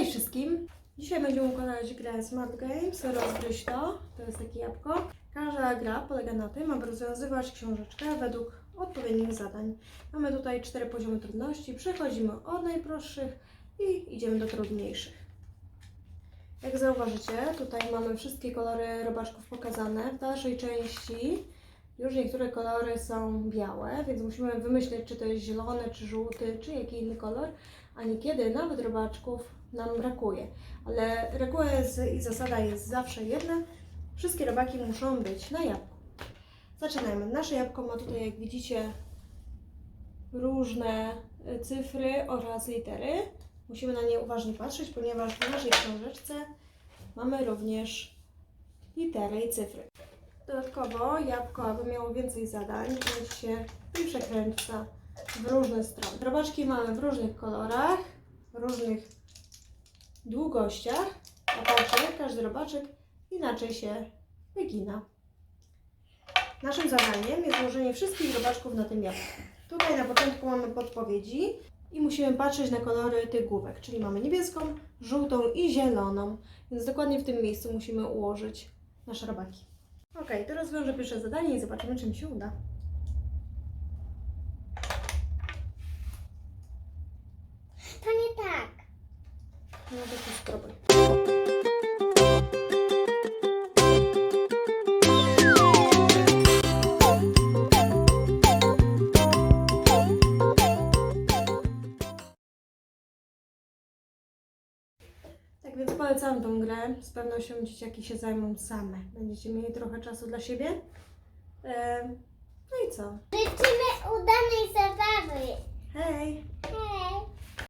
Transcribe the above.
Cześć wszystkim! Dzisiaj będziemy układać grę Smart Games, rozgryź to, to jest takie jabłko. Każda gra polega na tym, aby rozwiązywać książeczkę według odpowiednich zadań. Mamy tutaj cztery poziomy trudności, przechodzimy od najprostszych i idziemy do trudniejszych. Jak zauważycie, tutaj mamy wszystkie kolory robaczków pokazane. W dalszej części już niektóre kolory są białe, więc musimy wymyśleć, czy to jest zielony, czy żółty, czy jaki inny kolor, a niekiedy nawet robaczków nam brakuje. Ale reguła jest, i zasada jest zawsze jedna. Wszystkie robaki muszą być na jabłku. Zaczynajmy. Nasze jabłko ma tutaj, jak widzicie, różne y, cyfry oraz litery. Musimy na nie uważnie patrzeć, ponieważ w naszej książeczce mamy również litery i cyfry. Dodatkowo jabłko, aby miało więcej zadań, kręci się i przekręca w różne strony. Robaczki mamy w różnych kolorach, w różnych długościach, a także każdy robaczek inaczej się wygina. Naszym zadaniem jest złożenie wszystkich robaczków na tym jabłku. Tutaj na początku mamy podpowiedzi i musimy patrzeć na kolory tych główek, czyli mamy niebieską, żółtą i zieloną, więc dokładnie w tym miejscu musimy ułożyć nasze robaki. Ok, to rozwiążę pierwsze zadanie i zobaczymy, czy mi się uda. To nie tak. Tak więc polecam tą grę. Z pewnością dzieciaki się zajmą same. Będziecie mieli trochę czasu dla siebie. No i co? Życzymy udanej zabawy.